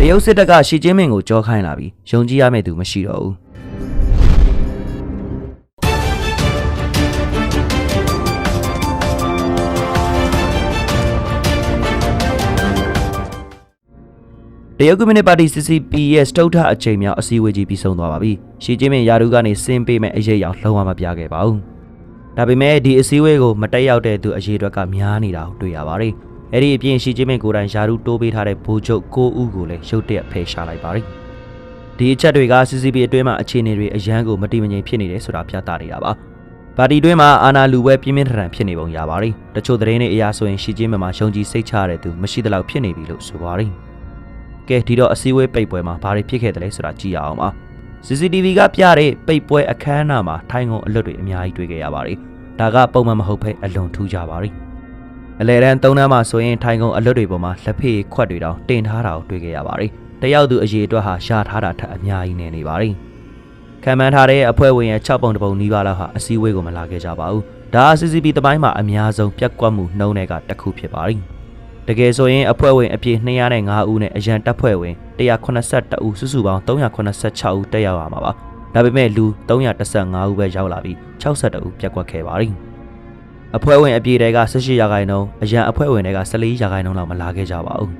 တရုတ်စစ်တပ်ကရှီကျင်းမင်ကိုကြောခိုင်းလာပြီးယုံကြည်ရမယ့်သူမရှိတော့ဘူးတရုတ်ကွန်မြူနတီပါတီ CCP ရဲ့စတုထအချိန်မြောက်အစည်းအဝေးကြီးပြီးဆုံးသွားပါပြီ။ရှီကျင်းမင်ယာရုကနေဆင်းပေးမဲ့အရေးအယောင်လုံးဝမပြခဲ့ပါဘူး။ဒါပေမဲ့ဒီအစည်းအဝေးကိုမတက်ရောက်တဲ့သူအရေးအတွက်ကများနေတာကိုတွေ့ရပါတယ်။ အဲ့ဒီအပြင်ရှီကျင်းမင်ကိုယ်တိုင်ယာရုတိုးပေးထားတဲ့ဗိုလ်ချုပ်9ဦးကိုလည်းရုတ်တရက်ဖယ်ရှားလိုက်ပါတယ်။ဒီအချက်တွေက CCP အတွင်းမှာအခြေအနေတွေအရန်ကိုမတိမငြိမ်ဖြစ်နေတယ်ဆိုတာပြသနေတာပါ။ပါတီတွင်းမှာအာဏာလူပွဲပြင်းပြင်းထန်ထန်ဖြစ်နေပုံရပါတယ်။တချို့သတင်းတွေအရဆိုရင်ရှီကျင်းမင်မှာရှုံကြည်စိတ်ချရတဲ့သူမရှိသလောက်ဖြစ်နေပြီလို့ဆိုပါတယ်။ကဲဒီတော့အစည်းအဝေးပိတ်ပွဲမှာဘာတွေဖြစ်ခဲ့တယ်လဲဆိုတာကြည့်ရအောင်ပါ CCTV ကပြတဲ့ပိတ်ပွဲအခမ်းအနားမှာထိုင်ကုန်အလွတ်တွေအများကြီးတွေ့ခဲ့ရပါတယ်ဒါကပုံမှန်မဟုတ်ဘဲအလွန်ထူးကြပါတယ် အလဲတန်းသုံးတန်းမှာဆိုရင်ထိုင်ကုန်အလွတ်တွေပေါ်မှာလက်ဖေးခွက်တွေတောင်တင်ထားတာကိုတွေ့ခဲ့ရပါတယ်တယောက်သူအရေးအတွက်ဟာရှာထားတာထက်အများကြီးနေနေပါတယ်ခံမှန်းထားတဲ့အဖွဲ့ဝင်ရဲ့6ပုံတပုံနီးပါးလောက်ဟာအစည်းအဝေးကိုမလာခဲ့ကြပါဘူးဒါဟာ CCP တပိုင်းမှာအများဆုံးပြက်ကွက်မှုနှုံးတွေကတစ်ခုဖြစ်ပါတယ်တကယ်ဆိုရင်အဖွဲ့ဝင်အပြည့်205ဦးနဲ့အရန်တပ်ဖွဲ့ဝင်182ဦးစုစုပေါင်း386ဦးတက်ရောက်ရမှာပါဒါပေမဲ့လူ315ဦးပဲရောက်လာပြီး62ဦးပြတ်ကွက်ခဲ့ပါပြီ အဖွဲ့ဝင်အပြည့်တွေက18ရာခိုင်နှုန်းအရန်အဖွဲ့ဝင်တွေက14ရာခိုင်နှုန်းလောက်မလာခဲ့ကြပါဘူး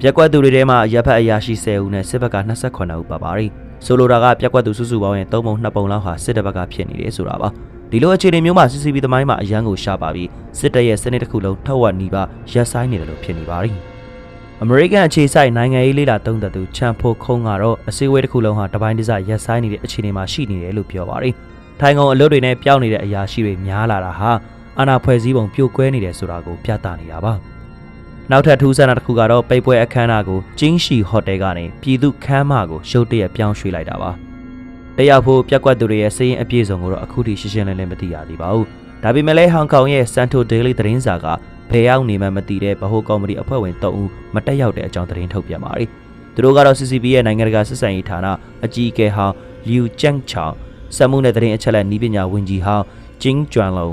ပြက်ကွက်သူတွေထဲမှာရပ်ဖက်အရာရှိ10ဦးနဲ့စစ်ဘက်က28ဦးပါပါပြီဆိုလိုတာကပြက်ကွက်သူစုစုပေါင်းရဲ့3ပုံ2ပုံလောက်ဟာစစ်တပ်ဘက်ကဖြစ်နေတယ်ဆိုတာပါဒီလိုအခြေအနေမျိုးမှာ CCP သမိုင်းမှာအရန်ကိုရှာပါပြီးစစ်တပ်ရဲ့စနစ်တစ်ခုလုံးထက်ဝက်နီးပါရက်ဆိုင်နေတယ်လို့ဖြစ်နေပါပြီ။ American အခြေစိုက်နိုင်ငံရေးလေးလာသုံးသပ်သူချန်ဖိုခုံးကတော့အစည်းအဝေးတစ်ခုလုံးဟာတပိုင်းတစရက်ဆိုင်နေတဲ့အခြေအနေမှာရှိနေတယ်လို့ပြောပါတယ်။ ထိုင်ကုန်အလုပ်တွေနဲ့ပြောင်းနေတဲ့အရာရှိတွေများလာတာဟာအာဏာဖွဲ့စည်းပုံပြိုကွဲနေတယ်ဆိုတာကိုပြသနေတာပါ။နောက်ထပ်ထူးဆန်းတာတစ်ခုကတော့ပိတ်ပွဲအခမ်းအနားကိုကျင်းရှီဟိုတယ်ကနေပြည်သူခန်းမကိုရုတ်တရက်ပြောင်းရွှေ့လိုက်တာပါ။တယောက်ဖို့ပြက်ကွက်သူတွေရဲ့စည်ရင်အပြည့်စုံကိုတော့အခုထိရှင်းရှင်းလင်းလင်းမသိရသေးပါဘူး။ဒါပေမဲ့လည်းဟောင်ကောင်ရဲ့ Santo Daily သတင်းစာကဘယ်ရောက်နေမှမသိတဲ့ဗဟိုကော်မတီအဖွဲ့ဝင်3ဦးမတက်ရောက်တဲ့အကြောင်းသတင်းထုတ်ပြန်ပါတယ်။သူတို့ကတော့ CCP ရဲ့နိုင်ငံတကာစစ်ဆန်ရေးဌာနအကြီးအကဲဟောင်းလျူကျန့်ချောင် စက်မှုနဲ့သတင်းအချက်အလက်ဤပညာဝန်ကြီးဟောင်းကျင်းကျွမ်လုံ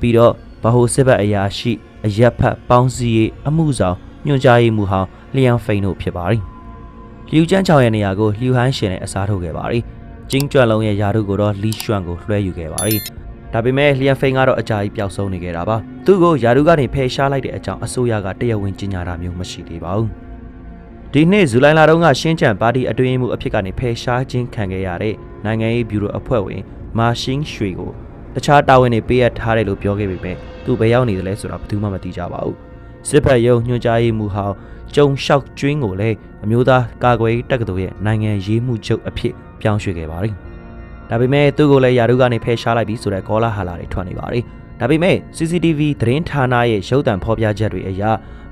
ပြီးတော့ဗဟိုစစ်ဘက်အရာရှိအရက်ဖတ်ပေါင်းစည်းရေးအမှုဆောင်ညွှန်ကြားရေးမှူးဟောင်းလျံဖိန်တို့ဖြစ်ပါတယ်။လျူကျန့်ချောင်ရဲ့နေရာကိုလျူဟန်းရှင်နဲ့အစားထိုးခဲ့ပါတယ်။ကျင်းကျွမ်လုံရဲ့ယာရုကိုတော့လီရွှန်ကိုလွှဲယူခဲ့ပါတယ်။ဒါပေမဲ့လျံဖိန်ကတော့အကြာကြီးပျောက်ဆုံးနေခဲ့တာပါ။သူ့ကိုယာရုကနေဖယ်ရှားလိုက်တဲ့အကြောင်းအစိုးရကတရားဝင်ကြေညာတာမျိုးမရှိသေးပါဘူး။ဒီနှစ်ဇူလိုင်လတုန်းကရှင်းချန်ပါတီအတွင်းမှုအဖြစ်ကနေဖယ်ရှားခြင်းခံခဲ့ရတဲ့ နိုင်ငံရေးဘျူရိုအဖွဲ့ဝင်မာရှင်းရွှေကိုတခြားတာဝန်တွေပေးအပ်ထားတယ်လို့ပြောခဲ့ပေမဲ့သူဘယ်ရောက်နေတယ်လဲဆိုတာဘယ်သူမှမသိကြပါဘူး။စစ်ဖက်ရုံညွှန်ကြားရေးမှူးဟောင်းကျုံလျှောက်ကျွင်းကိုလည်းအမျိုးသားကာကွယ်ရေးတက္ကသိုလ်ရဲ့နိုင်ငံရေးမှုချုပ်အဖြစ်ပြောင်းရွှေ့ခဲ့ပါတယ်။ဒါပေမဲ့သူ့ကိုလည်းယာရုကနေဖယ်ရှားလိုက်ပြီးဆိုတဲ့ကောလာဟာလာတွေထွက်နေပါတယ်။ဒါပေမဲ့ CCTV သတင်းဌာနရဲ့ရုပ်သံဖော်ပြချက်တွေအရ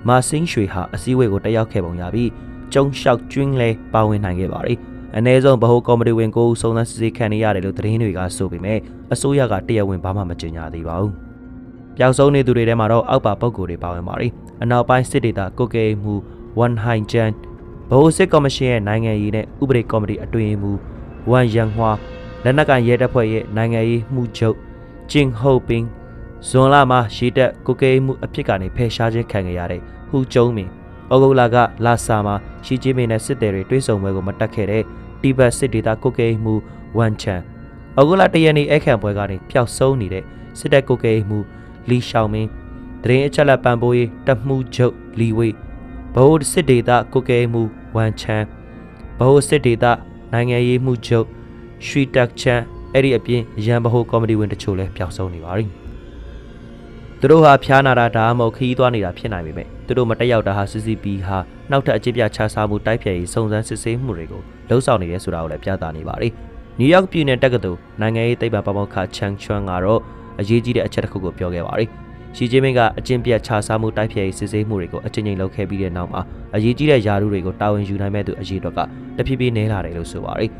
မာစင်းရွှေဟာအစည်းအဝေးကိုတက်ရောက်ခဲ့ပုံရပြီးကျုံလျှောက်ကျွင်းလည်းပါဝင်နိုင်ခဲ့ပါတယ်။ အ ਨੇ ဆုံးဗဟိုကော်မတီဝင်ကိုစုံစမ်းစစ်ဆေးခံနေရတယ်လို့သတင်းတွေကဆိုပေမဲ့အစိုးရကတရားဝင်ဘာမှမကြေညာသေးပါဘူး။ပျောက်ဆုံးနေသူတွေထဲမှာတော့အောက်ပါပုဂ္ဂိုလ်တွေပါဝင်ပါတယ်။အနောက်ပိုင်းစစ်ဒေသကိုကေမှုဝန်ဟိုင်ဂျန်ဗဟိုစစ်ကော်မရှင်ရဲ့နိုင်ငံရေးနဲ့ဥပဒေကော်မတီအတွင်းမှုဝမ်ယန်ဟွာလက်နက်ကန်ရဲတပ်ဖွဲ့ရဲ့နိုင်ငံရေးမှုချုပ်ဂျင်ဟိုပင်းဇွန်လမှာရှီတက်ကိုကေမှုအဖြစ်ကနေဖယ်ရှားခြင်းခံခဲ့ရတဲ့ဟူကျုံမင် ဩဂုတ်လကလာဆာမှာရှီဂျီမင်နဲ့စစ်သည်တွေတွဲဆုံပွဲကိုမတက်ခဲ့တဲ့တီဘတ်စစ်ဒေသကိုကေမှုဝန်ချန်ဩဂုတ်လတရက်နေ့အခန့်ပွဲကနေပျောက်ဆုံးနေတဲ့စစ်တပ်ကိုကေမှုလီရှောင်မင်းတရင်အချက်လက်ပံပိုးရေးတမှုချုပ်လီဝေးဘိုးစစ်ဒေသကိုကေမှုဝန်ချန်ဘိုးစစ်ဒေသနိုင်ငံရေးမှုချုပ်ရွှီတက်ချန်အဲ့ဒီအပြင်ရန်ဘဟုကောမဒီဝင်တချို့လည်းပျောက်ဆုံးနေပါပြီသူတို့ဟာဖျားနာတာဒါမှမဟုတ်ခီးသွားနေတာဖြစ်နိုင်ပေမဲ့ သူတို့မတက်ရောက်တာဟာ CCP ဟာနောက်ထပ်အကျစ်ပြခြားစားမှုတိုက်ဖျက်ရေးစုံစမ်းစစ်ဆေးမှုတွေကိုလှုံ့ဆော်နေတယ်ဆိုတာကိုလည်းပြသနေပါတယ်နယူးယောက်ပြည်နယ်တက္ကသိုလ်နိုင်ငံရေးသိပ္ပံပမောက္ခချန်ချွမ်ကတော့အရေးကြီးတဲ့အချက်တစ်ခုကိုပြောခဲ့ပါတယ်ရှီဂျင်းမင်းကအကျင့်ပြတ်ခြားစားမှုတိုက်ဖျက်ရေးစစ်ဆေးမှုတွေကိုအကျဉ်းချင်းလုပ်ခဲ့ပြီးတဲ့နောက်မှာအရေးကြီးတဲ့ယာရုတွေကိုတာဝန်ယူနိုင်မဲ့သူအရေးတော့ကတဖြည်းဖြည်းနည်းလာတယ်လို့ဆိုပါတယ်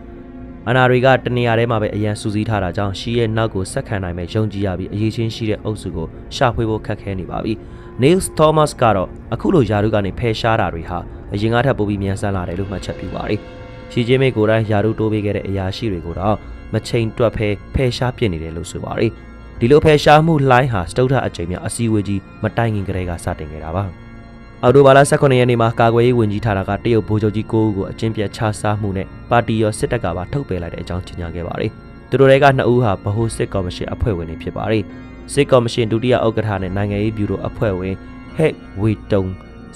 အနာတွေကတနေရာထဲမှာပဲအရန်စူးစီးထားတာကြောင့်ရှီရဲ့နောက်ကိုဆက်ခံနိုင်မဲ့ယုံကြည်ရပြီးအရေးချင်းရှိတဲ့အုပ်စုကိုရှာဖွေဖို့ခက်ခဲနေပါပြီ။ Neil Thomas ကတော့အခုလိုယာရုကနေဖယ်ရှားတာတွေဟာအရင်ကထပ်ပိုပြီးမြန်ဆန်လာတယ်လို့မှတ်ချက်ပြုပါတယ်။ရှီဂျင်းမေကိုယ်တိုင်ယာရုတိုးပေးခဲ့တဲ့အရာရှိတွေကိုတော့မချိန်တွက်ဖဲဖယ်ရှားပြစ်နေတယ်လို့ဆိုပါတယ်။ဒီလိုဖယ်ရှားမှုလှိုင်းဟာစတုထအကြိမ်များအစည်းအဝေးကြီးမတိုင်ခင်ကတည်းကစတင်ခဲ့တာပါ။အော်တိုဘာလ18ရက်နေ့မှာကာကွယ်ရေးဝန်ကြီးဌာနကတရုတ်ဗိုလ်ချုပ်ကြီး9ဦးကိုအကျဉ်းပြတ်ချစားမှုနဲ့ပါတီရောစစ်တပ်ကပါထုတ်ပယ်လိုက်တဲ့အကြောင်းကြေညာခဲ့ပါတယ်။သူတို့တွေက2ဦးဟာဗဟိုစစ်ကော်မရှင်အဖွဲ့ဝင်တွေဖြစ်ပါတယ်။ စစ်ကော်မရှင်ဒုတိယဥက္ကဋ္ဌနဲ့နိုင်ငံရေးဗျူရိုအဖွဲ့ဝင်ဟက်ဝီတုံ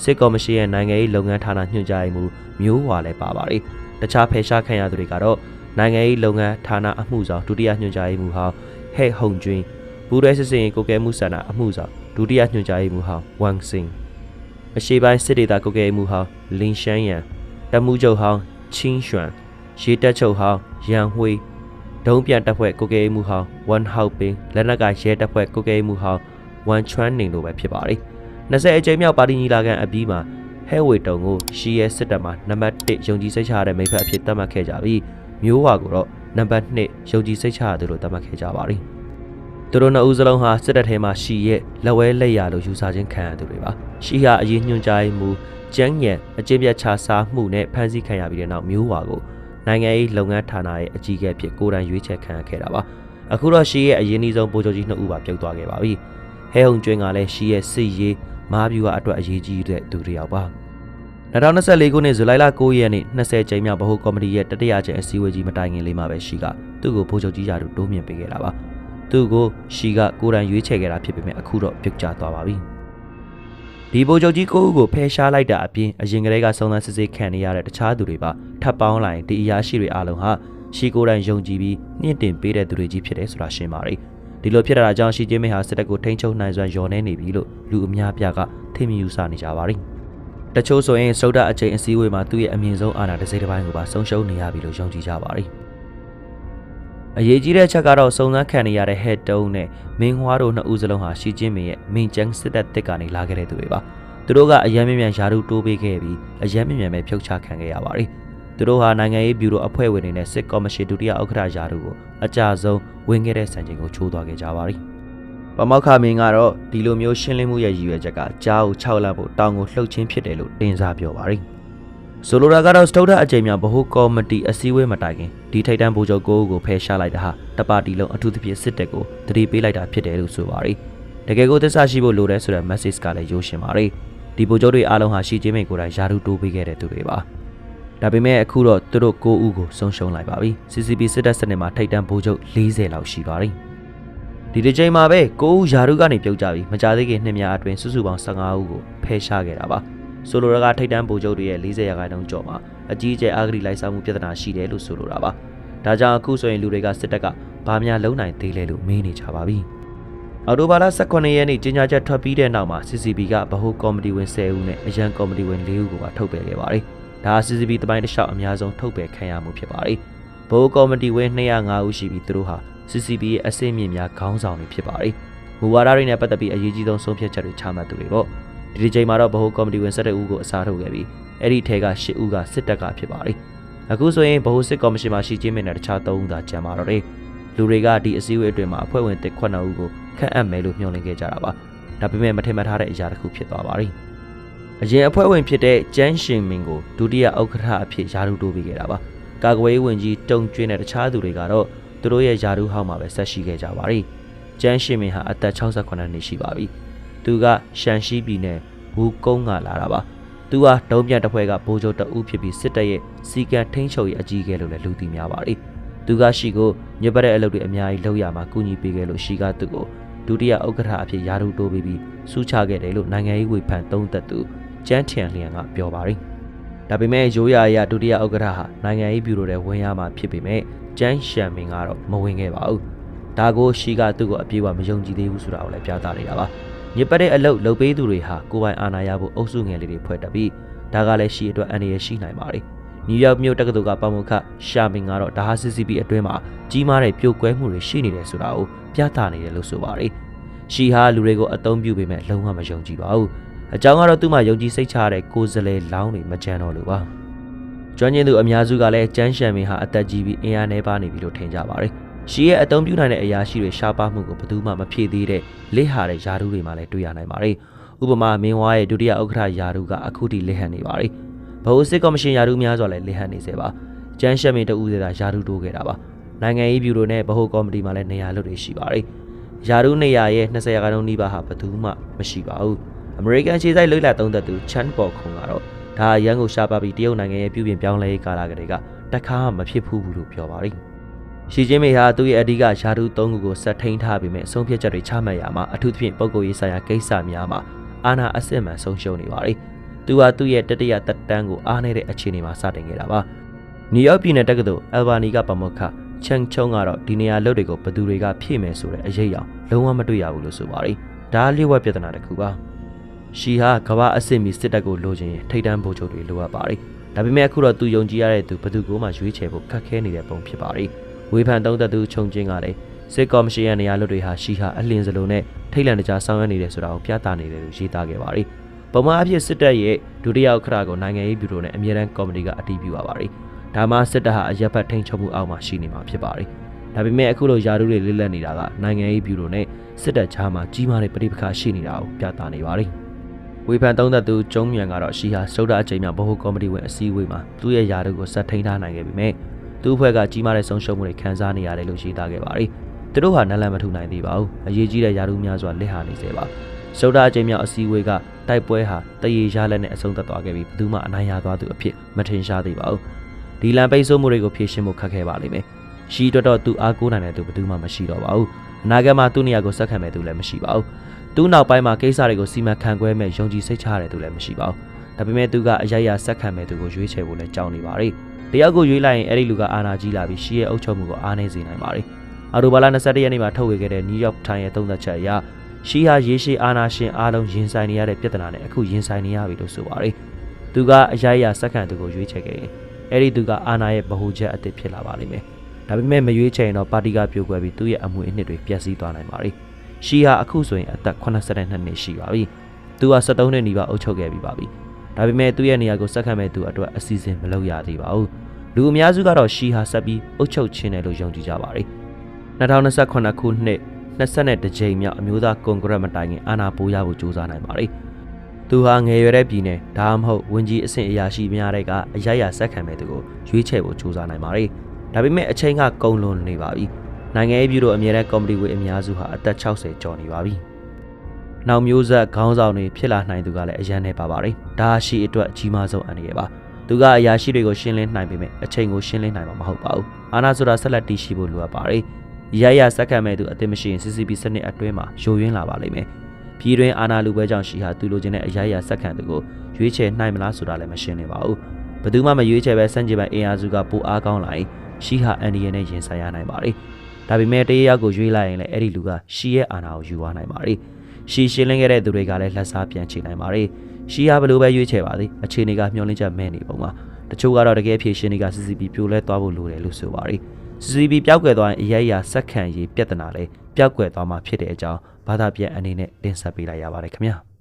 စစ်ကော်မရှင်ရဲ့နိုင်ငံရေးလုပ်ငန်းဌာနညွှန်ကြားရေးမှူးမျိုးဝါလည်းပါပါတယ်။တခြားဖယ်ရှားခံရသူတွေကတော့နိုင်ငံရေးလုပ်ငန်းဌာနအမှုဆောင်ဒုတိယညွှန်ကြားရေးမှူးဟောင်းဟက်ဟုံကျွင်းဘူရဲစစ်စင်ကိုကဲမှုဆန္ဒအမှုဆောင်ဒုတိယညွှန်ကြားရေးမှူးဟောင်းဝမ်စင်အရှိပိုင်းစစ်ဒေသကိုကဲမှုဟောင်းလင်ရှမ်းရန်တမှုချုပ်ဟောင်းချင်းရွှန်ရေတက်ချုပ်ဟောင်းရန်ဝှေး ဒုံးပြန်တပ်ဖွဲ့ကိုကဲမှုဟောင်းဝမ်ဟောက်ပင်လက်နက်ကရဲတပ်ဖွဲ့ကိုကဲမှုဟောင်းဝမ်ချွမ်းနေတို့ပဲဖြစ်ပါတယ်20အကြိမ်မြောက်ပါတီညီလာခံအပြီးမှာဟဲဝေတုံကိုရှီရဲစစ်တပ်မှာနံပါတ်1ယုံကြည်စိတ်ချရတဲ့မိဖက်အဖြစ်သတ်မှတ်ခဲ့ကြပြီးမျိုးဝါကိုတော့နံပါတ်2ယုံကြည်စိတ်ချရတယ်လို့သတ်မှတ်ခဲ့ကြပါတယ်သူတို့နှစ်ဦးစလုံးဟာစစ်တပ်ထဲမှာရှီရဲ့လက်ဝဲလက်ရလို့ယူဆခြင်းခံရသူတွေပါရှီဟာအရင်ညွှန်ကြားရေးမှူးကျန်းညံအကျင့်ပြတ်ချစားမှုနဲ့ဖမ်းဆီးခံရပြီးတဲ့နောက်မျိုးဝါကို နိုင်ငံရေးလုပ်ငန်းဌာနရဲ့အကြီးအကဲဖြစ်ကိုယ်တိုင်ရွေးချယ်ခံရခဲ့တာပါအခုတော့ရှီရဲ့အရင်အနည်းဆုံးဗိုလ်ချုပ်ကြီးနှစ်ဦးပါပြုတ်သွားခဲ့ပါပြီဟဲဟုံကျွင်းကလည်းရှီရဲ့စစ်ရေးမားဗျူဟာအတွက်အရေးကြီးတဲ့သူတစ်ယောက်ပါ2024ခုနှစ်ဇူလိုင်လ9ရက်နေ့20ကြိမ်မြောက်ဗဟိုကော်မတီရဲ့တတိယကျင်းအစည်းအဝေးကြီးမတိုင်ခင်လေးမှာပဲရှီကသူ့ကိုဗိုလ်ချုပ်ကြီးရာတို့တိုးမြင့်ပေးခဲ့တာပါသူ့ကိုရှီကကိုယ်တိုင်ရွေးချယ်ခဲ့တာဖြစ်ပေမဲ့အခုတော့ပြုတ်ကျသွားပါပြီ ဒီဗိုလ်ချုပ်ကြီးကိုဦးကိုဖယ်ရှားလိုက်တာအပြင်အရင်ကတည်းကစုံစမ်းစစ်ဆေးခံနေရတဲ့တခြားသူတွေပါထပ်ပေါင်းလိုက်ဒီအရာရှိတွေအားလုံးဟာရှီကိုယ်တိုင်ယုံကြည်ပြီးနှင့်တင်ပေးတဲ့သူတွေကြီးဖြစ်တယ်ဆိုတာရှင်းပါတယ်ဒီလိုဖြစ်တာကြောင့်ရှီကျင်းမေဟာစစ်တပ်ကိုထိန်းချုပ်နိုင်စွမ်းလျော်နေနေပြီလို့လူအများပြားကထင်မြင်ယူဆနေကြပါတယ်တချို့ဆိုရင်စௌဒအချိန်အစည်းအဝေးမှာသူ့ရဲ့အမြင့်ဆုံးအာဏာတစ်စိတ်တစ်ပိုင်းကိုပါဆုံးရှုံးနေရပြီလို့ယုံကြည်ကြပါတယ် အရေးကြီးတဲ့ချက်ကတော့စုံစမ်းခံနေရတဲ့ဟက်တုံးနဲ့မင်းဟွားတို့နှစ်ဦးစလုံးဟာရှီကျင်းမင်းရဲ့မင်းကျန်းစစ်တပ်တစ်ကနေလာခဲ့တဲ့သူတွေပါသူတို့ကအယမ်းမြမြန်ယာရုတိုးပေးခဲ့ပြီးအယမ်းမြမြန်ပဲဖြုတ်ချခံခဲ့ရပါတယ်သူတို့ဟာနိုင်ငံရေးဗျူရိုအဖွဲ့ဝင်တွေနဲ့စစ်ကော်မရှင်ဒုတိယဥက္ကဋ္ဌယာရုကိုအကြဆုံးဝင်ခဲ့တဲ့စံချိန်ကိုချိုးသွားခဲ့ကြပါတယ်ပမောက္ခမင်းကတော့ဒီလိုမျိုးရှင်းလင်းမှုရဲ့ရည်ရွယ်ချက်ကကြားကို6လပ်ဖို့တောင်ကိုလှုပ်ချင်းဖြစ်တယ်လို့တင်စားပြောပါတယ် ဆိုလိုတာကတော့စတုဒ္ဓအကြိမ်များဗဟိုကော်မတီအစည်းအဝေးမတိုင်ခင်ဒီထိတ်တန်းဗိုလ်ချုပ်ကိုကိုဖယ်ရှားလိုက်တာဟာတပါတီလုံးအထူးသဖြင့်စစ်တပ်ကိုတတိပေးလိုက်တာဖြစ်တယ်လို့ဆိုပါတယ်တကယ်ကိုသစ္စာရှိဖို့လိုတယ်ဆိုတဲ့ message ကလည်းရိုးရှင်ပါတယ်ဒီဗိုလ်ချုပ်တွေအားလုံးဟာရှီကျင်းမိန်ကိုယ်တိုင်ယာရုတိုးပေးခဲ့တဲ့သူတွေပါဒါပေမဲ့အခုတော့သူတို့9ဦးကိုဆုံးရှုံးလိုက်ပါပြီ CCP စစ်တပ်စနစ်မှာထိတ်တန်းဗိုလ်ချုပ်40လောက်ရှိပါတယ်ဒီတစ်ချိန်မှာပဲ9ဦးယာရုကနေပြုတ်ကြပြီးမကြသေးခင်နှစ်များအတွင်းစုစုပေါင်း15ဦးကိုဖယ်ရှားခဲ့တာပါ ဆိုလိုတာကထိတ်တန်းဗိုလ်ချုပ်တွေရဲ့40ရာခိုင်နှုန်းကျော်မှာအကြီးအကျယ်အာဂရိလိုက်စားမှုပြဿနာရှိတယ်လို့ဆိုလိုတာပါဒါကြောင့်အခုဆိုရင်လူတွေကစစ်တပ်ကဘာများလုံနိုင်သေးလဲလို့မေးနေကြပါပြီအော်တိုဘာလ18ရက်နေ့ကြေညာချက်ထွက်ပြီးတဲ့နောက်မှာ CCB ကဗဟိုကော်မတီဝင်10ဦးနဲ့အရန်ကော်မတီဝင်4ဦးကိုပါထုတ်ပယ်ခဲ့ပါတယ်။ဒါဟာ CCB တပိုင်းတစ်လျှောက်အများဆုံးထုတ်ပယ်ခံရမှုဖြစ်ပါတယ်။ဗဟိုကော်မတီဝင်205ဦးရှိပြီးသူတို့ဟာ CCB ရဲ့အစိမ့်မြင့်များခေါင်းဆောင်တွေဖြစ်ပါတယ်။မူဝါဒတွေနဲ့ပတ်သက်ပြီးအရေးကြီးဆုံးဆုံးဖြတ်ချက်တွေချမှတ်သူတွေပေါ့။ ဒီဒီချိန်မှာတော့ဗဟိုကော်မတီဝင်17ဦးကိုအစားထုတ်ခဲ့ပြီးအဲ့ဒီထဲက10ဦးကစစ်တပ်ကဖြစ်ပါတယ်။အခုဆိုရင်ဗဟိုစစ်ကော်မရှင်မှာရှိချင်းမြင့်တဲ့တခြား3ဦးသာကျန်ပါတော့တယ်။လူတွေကဒီအစည်းအဝေးအတွင်းမှာအဖွဲ့ဝင်တစ်ခွ9ဦးကိုခန့်အပ်မယ်လို့ညွှန်လင့်ခဲ့ကြတာပါဒါပေမဲ့မထင်မှတ်ထားတဲ့အရာတစ်ခုဖြစ်သွားပါပြီအရင်အဖွဲ့ဝင်ဖြစ်တဲ့ကျန်းရှင်မင်းကိုဒုတိယဥက္ကဋ္ဌအဖြစ်ယာရုတိုးပေးခဲ့တာပါကာကွယ်ရေးဝန်ကြီးတုံကျွင်းတဲ့တခြားသူတွေကတော့သူတို့ရဲ့ယာရုဟောင်းမှာပဲဆက်ရှိခဲ့ကြပါပြီကျန်းရှင်မင်းဟာအသက်68နှစ်ရှိပါပြီသူကရှန်ရှိပြည်နယ် ဝူကုန်းကလာတာပါသူဟာဒုံးပြန်တစ်ဖွဲ့ကဗိုလ်ချုပ်တအုပ်ဖြစ်ပြီးစစ်တပ်ရဲ့စီကံထိန်းချုပ်ရေးအကြီးအကဲလို့လည်းလူသိများပါတယ်သူကရှိကိုညစ်ပတ်တဲ့အလုပ်တွေအများကြီးလုပ်ရမှာကူညီပေးခဲ့လို့ရှိကသူ့ကိုဒုတိယဥက္ကဋ္ဌအဖြစ်ယာရုတိုးပေးပြီးစူးချခဲ့တယ်လို့နိုင်ငံရေးဝေဖန်သုံးသပ်သူကျန်းထန်လျံကပြောပါတယ်။ဒါပေမဲ့ရိုးရာအရဒုတိယဥက္ကဋ္ဌဟာနိုင်ငံရေးဘျူရိုထဲဝင်ရမှာဖြစ်ပေမဲ့ကျန်းရှန်မင်ကတော့မဝင်ခဲ့ပါဘူး။ဒါကိုရှိကသူ့ကိုအပြေးအဝမယုံကြည်သေးဘူးဆိုတာကိုလည်းပြသနေတာပါ။ ညစ်ပတ်တဲ့အလုပ်လုပ်ပေးသူတွေဟာကိုယ်ပိုင်အာဏာရဖို့အုပ်စုငယ်လေးတွေဖွဲ့တက်ပြီးဒါကလည်းရှိအတွက်အန္တရာယ်ရှိနိုင်ပါတယ်။နယူးယောက်မြို့တက္ကသိုလ်ကပမုခရှာမင်ကတော့ဒါဟာ CCP အတွင်းမှာကြီးမားတဲ့ပြိုကွဲမှုတွေရှိနေတယ်ဆိုတာကိုပြသနေတယ်လို့ဆိုပါတယ်။ရှီဟာလူတွေကိုအသုံးပြုပေမဲ့လုံးဝမယုံကြည်ပါဘူး။အကြောင်းကတော့သူ့မှာယုံကြည်စိတ်ချရတဲ့ကိုယ်စလဲလောင်းတွေမကြမ်းတော့လို့ပါ။ကျွမ်းကျင်သူအများစုကလည်းကျန်းရှံမင်ဟာအသက်ကြီးပြီးအင်အားနည်းပါနေပြီလို့ထင်ကြပါတယ်။ ရှီရဲ့အသုံးပြုနိုင်တဲ့အရာရှိတွေရှားပါမှုကိုဘယ်သူမှမဖြည့်သေးတဲ့လက်ဟာတဲ့ယာရုတွေမှာလည်းတွေ့ရနိုင်ပါတယ်။ဥပမာမင်းဝါရဲ့ဒုတိယဥက္ကဋ္ဌယာရုကအခုထိလက်ဟန်နေပါတယ်။ဗဟိုစစ်ကော်မရှင်ယာရုများစွာလည်းလက်ဟန်နေစေပါ။ကျန်းရှံမင်တဦးသေးတာယာရုတိုးခဲ့တာပါ။နိုင်ငံရေးဗျူရိုနဲ့ဗဟိုကော်မတီမှာလည်းနေရာလွတ်တွေရှိပါတယ်။ယာရုနေရာရဲ့20ရာခိုင်နှုန်းနီးပါးဟာဘယ်သူမှမရှိပါဘူးအမေရိကန်ခြေစိုက်လွတ်လပ်သုံးသက်သူချန်ပေါ်ခွန်ကတော့ဒါအရန်ကိုရှားပါပြီးတရုတ်နိုင်ငံရဲ့ပြုပြင်ပြောင်းလဲရေးကာလကလေးကတစ်ခါမှမဖြစ်ဘူးဘူးလို့ပြောပါတယ် ရှီကျင်းမေဟာသူ့ရဲ့အဓိကယာတုသုံးခုကိုစက်ထိန်ထားပြီးမြဲအဆုံးဖြတ်ချက်တွေချမှတ်ရမှာအထူးသဖြင့်ပုံကိုယ်ရေးဆိုင်ရာကိစ္စများမှာအာဏာအစစ်အမှန်ဆုံးရှုံးနေပါတယ်သူဟာသူ့ရဲ့တတိယသက်တမ်းကိုအားနေတဲ့အခြေအနေမှာစတင်ခဲ့တာပါနယူးယောက်ပြည်နယ်တက္ကသိုလ်အယ်ဘာနီကပမောက္ခချန်ချုံကတော့ဒီနေရာလွတ်တွေကိုဘယ်သူတွေကဖြည့်မယ်ဆိုတဲ့အရေးအယောင်လုံးဝမတွေ့ရဘူးလို့ဆိုပါတယ်ဒါလျှို့ဝှက်ပြဿနာတစ်ခုပါရှီဟာကမ္ဘာအစစ်မီစစ်တပ်ကိုလိုချင်ရင်ထိတ်တန့်ဗိုလ်ချုပ်တွေလိုအပ်ပါတယ်ဒါပေမဲ့အခုတော့သူယုံကြည်ရတဲ့သူဘယ်သူကိုမှရွေးချယ်ဖို့ခက်ခဲနေတဲ့ပုံဖြစ်ပါတယ် ဝေဖန်သုံးသက်သူခြုံချင်းကလည်းစစ်ကော်မရှင်ရဲ့နေရာလွတ်တွေဟာရှီဟာအလင်းစလုံးနဲ့ထိတ်လန့်တကြားဆောင်ရွက်နေတယ်ဆိုတာကိုပြသနေတယ်လို့ရေးသားခဲ့ပါတယ်ပုံမှန်အဖြစ်စစ်တပ်ရဲ့ဒုတိယဥက္ကဋ္ဌကိုနိုင်ငံရေးဘျူရိုနဲ့အမြဲတမ်းကော်မတီကအတည်ပြုပါပါတယ်ဒါမှစစ်တပ်ဟာအရက်ဖတ်ထိန်ချုပ်မှုအောက်မှာရှိနေမှာဖြစ်ပါတယ်ဒါပေမဲ့အခုလိုယာရုတွေလစ်လက်နေတာကနိုင်ငံရေးဘျူရိုနဲ့စစ်တပ်ချားမှာကြီးမားတဲ့ပဋိပက္ခရှိနေတာကိုပြသနေပါတယ်ဝေဖန်သုံးသက်သူကျုံးမြန်ကတော့ရှီဟာစုဒ္ဓအချိန်မြောက်ဗဟိုကော်မတီဝင်အစည်းအဝေးမှာသူ့ရဲ့ယာရုကိုစက်ထိန်ထားနိုင်ခဲ့ပြီမဲ့ သူ့အဖွဲ့ကကြီးမားတဲ့ဆုံးရှုံးမှုတွေခံစားနေရတယ်လို့ရေးသားခဲ့ပါတယ်သူတို့ဟာနလန်မထူနိုင်သေးပါဘူးအရေးကြီးတဲ့ယာရုများစွာလက်ဟာနေစေပါစုဒ္ဓအချိန်မြောက်အစည်းအဝေးကတိုက်ပွဲဟာတရေရလက်နဲ့အဆုံးသတ်သွားခဲ့ပြီးဘယ်သူမှအနိုင်ရသွားသူအဖြစ်မထင်ရှားသေးပါဘူးဒီလန်ပိတ်ဆို့မှုတွေကိုဖြေရှင်းဖို့ခက်ခဲပါလိမ့်မယ်ရှီတော့တော့သူအားကိုးနိုင်တဲ့သူဘယ်သူမှမရှိတော့ပါဘူးအနာဂတ်မှာသူ့နေရာကိုဆက်ခံမဲ့သူလည်းမရှိပါဘူးသူ့နောက်ပိုင်းမှာကိစ္စတွေကိုစီမံခန့်ခွဲမဲ့ယုံကြည်စိတ်ချရတဲ့သူလည်းမရှိပါဘူးဒါပေမဲ့သူကအယက်ရဆက်ခံမဲ့သူကိုရွေးချယ်ဖို့လည်းကြောက်နေပါ रे တယော တယောက်ကိုရွေးလိုက်ရင်အဲ့ဒီလူကအာဏာကြီးလာပြီးရှီရဲ့အုပ်ချုပ်မှုကိုအားနည်းစေနိုင်ပါတယ်အော်တိုဘာလ22ရက်နေ့မှာထုတ်ဝေခဲ့တဲ့ New York Times ရဲ့သုံးသပ်ချက်အရရှီဟာရေရှည်အာဏာရှင်အားလုံးရင်ဆိုင်နေရတဲ့ပြဿနာနဲ့အခုရင်ဆိုင်နေရပြီလို့ဆိုပါတယ်သူကအရာရာစက္ကန့်သူကိုရွေးချယ်ခဲ့ရင်အဲ့ဒီသူကအာဏာရဲ့ဗဟိုချက်အသစ်ဖြစ်လာပါလိမ့်မယ်ဒါပေမဲ့မရွေးချယ်ရင်တော့ပါတီကပြိုကွဲပြီးသူ့ရဲ့အမွေအနှစ်တွေပျက်စီးသွားနိုင်ပါတယ်ရှီဟာအခုဆိုရင်အသက်82နှစ်ရှိပါပြီသူက73နှစ်နီးပါးအုပ်ချုပ်ခဲ့ပြီးပါပြီ ဒါပေမဲ့သူ့ရဲ့နေရာကိုဆက်ခံမဲ့သူအတွက်အစီအစဉ်မလုပ်ရသေးပါဘူးလူအများစုကတော့ရှီဟာဆက်ပြီးအုပ်ချုပ်ခြင်းတယ်လို့ယုံကြည်ကြပါတယ်2028ခုနှစ်22ကြိမ်မြောက်အမျိုးသားကွန်ဂရက်မတိုင်ခင်အာဏာပိုးရဖို့ကြိုးစားနိုင်ပါတယ်သူဟာငယ်ရွယ်တဲ့ပြည်နယ်ဒါမှမဟုတ်ဝင်ကြီးအဆင့်အရာရှိများတွေကအရရဆက်ခံမဲ့သူကိုရွေးချယ်ဖို့ကြိုးစားနိုင်ပါတယ်ဒါပေမဲ့အချိန်ကကုန်လွန်နေပါပြီနိုင်ငံရေးပြည်တော်အမြဲတမ်းကော်မတီဝင်အများစုဟာအသက်60ကျော်နေပါပြီ။ နောက်မျိုးဆက်ခေါင်းဆောင်တွေဖြစ်လာနိုင်သူကလည်းအရန်နေပါပါတယ်။ဒါရှိအတွက်အကြီးမားဆုံးအန္တရာယ်ပါ။သူကအရာရှိတွေကိုရှင်းလင်းနိုင်ပေမဲ့အချိန်ကိုရှင်းလင်းနိုင်မှာမဟုတ်ပါဘူး။အာနာဆိုတာဆက်လက်တည်ရှိဖို့လိုအပ်ပါတယ်။ရရစက္ကန့်မဲ့သူအသိမရှိရင် CCP စနစ်အတွင်းမှာယိုယွင်းလာပါလိမ့်မယ်။ပြည်တွင်းအာနာလူပွဲကြောင့်ရှိဟာသူလိုချင်တဲ့အရရစက္ကန့်သူကိုရွေးချယ်နိုင်မလားဆိုတာလည်းမရှင်းနေပါဘူး။ဘယ်သူမှမရွေးချယ်ပဲစန့်ကျင်ဘက်အင်အားစုကပိုအားကောင်းလာရင်ရှိဟာအန်ဒီယန်နဲ့ရင်ဆိုင်ရနိုင်ပါတယ်။ဒါပေမဲ့တရေရောက်ကိုရွေးလိုက်ရင်လည်းအဲ့ဒီလူကရှီရဲ့အာဏာကိုယူသွားနိုင်ပါတယ်။ ရှီရှင်းလင်းခဲ့တဲ့သူတွေကလည်းလက်စားပြန်ချေနိုင်ပါတယ်။ရှီဟာဘယ်လိုပဲရွေးချယ်ပါသေးအခြေအနေကမျောလင်းချက်မဲ့နေပုံပါ။တချို့ကတော့တကယ်ဖြည့်ရှင်းတွေက CCP ပြိုလဲသွားဖို့လိုတယ်လို့ဆိုပါတယ်။ CCP ပျောက်ကွယ်သွားရင်အရေးအရာစက်ခံရေးပြဿနာလဲပျောက်ကွယ်သွားမှာဖြစ်တဲ့အကြောင်းဘာသာပြန်အနေနဲ့တင်ဆက်ပေးလိုက်ရပါတယ်ခင်ဗျာ။